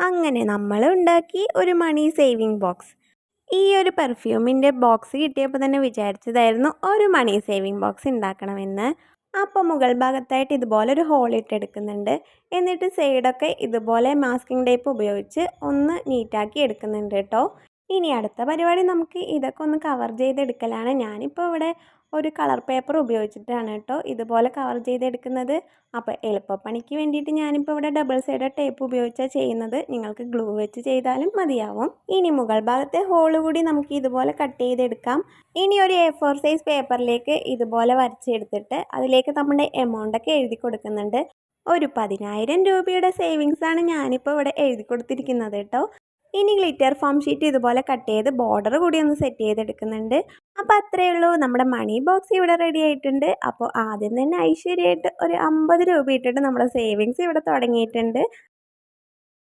അങ്ങനെ നമ്മൾ ഉണ്ടാക്കി ഒരു മണി സേവിങ് ബോക്സ് ഈ ഒരു പെർഫ്യൂമിന്റെ ബോക്സ് കിട്ടിയപ്പോൾ തന്നെ വിചാരിച്ചതായിരുന്നു ഒരു മണി സേവിങ് ബോക്സ് ഉണ്ടാക്കണമെന്ന്. അപ്പോൾ മുകൾ ഭാഗത്തായിട്ട് ഇതുപോലെ ഒരു ഹോൾ ഇട്ടെടുക്കുന്നുണ്ട്. എന്നിട്ട് സൈഡൊക്കെ ഇതുപോലെ മാസ്കിംഗ് ടേപ്പ് ഉപയോഗിച്ച് ഒന്ന് നീറ്റാക്കി എടുക്കുന്നുണ്ട് കേട്ടോ ഇനി അടുത്ത പരിപാടി നമുക്ക് ഇതൊക്കെ ഒന്ന് കവർ ചെയ്തെടുക്കലാണ്. ഞാനിപ്പോൾ ഇവിടെ ഒരു കളർ പേപ്പർ ഉപയോഗിച്ചിട്ടാണ് കേട്ടോ ഇതുപോലെ കവർ ചെയ്തെടുക്കുന്നത്. അപ്പോൾ എളുപ്പപ്പണിക്ക് വേണ്ടിയിട്ട് ഞാനിപ്പോൾ ഇവിടെ ഡബിൾ സൈഡ് ടേപ്പ് ഉപയോഗിച്ചാണ് ചെയ്യുന്നത്. നിങ്ങൾക്ക് ഗ്ലൂ വെച്ച് ചെയ്താലും മതിയാവും. ഇനി മുകൾ ഭാഗത്തെ ഹോൾ കൂടി നമുക്ക് ഇതുപോലെ കട്ട് ചെയ്തെടുക്കാം. ഇനി ഒരു എ ഫോർ സൈസ് പേപ്പറിലേക്ക് ഇതുപോലെ വരച്ചെടുത്തിട്ട് അതിലേക്ക് നമ്മുടെ എമൗണ്ടൊക്കെ എഴുതി കൊടുക്കുന്നുണ്ട്. ഒരു പതിനായിരം രൂപയുടെ സേവിങ്സാണ് ഞാനിപ്പോൾ ഇവിടെ എഴുതി കൊടുത്തിരിക്കുന്നത് കേട്ടോ. ഇനി ഗ്ലിറ്റർ ഫോം ഷീറ്റ് ഇതുപോലെ കട്ട് ചെയ്ത് ബോർഡർ കൂടി ഒന്ന് സെറ്റ് ചെയ്തെടുക്കുന്നുണ്ട്. അപ്പോൾ അത്രയേ ഉള്ളൂ. നമ്മുടെ മണി ബോക്സ് ഇവിടെ റെഡി ആയിട്ടുണ്ട്. അപ്പോൾ ആദ്യം തന്നെ ഐശ്വര്യമായിട്ട് ഒരു അമ്പത് രൂപ ഇട്ടിട്ട് നമ്മുടെ സേവിങ്സ് ഇവിടെ തുടങ്ങിയിട്ടുണ്ട്.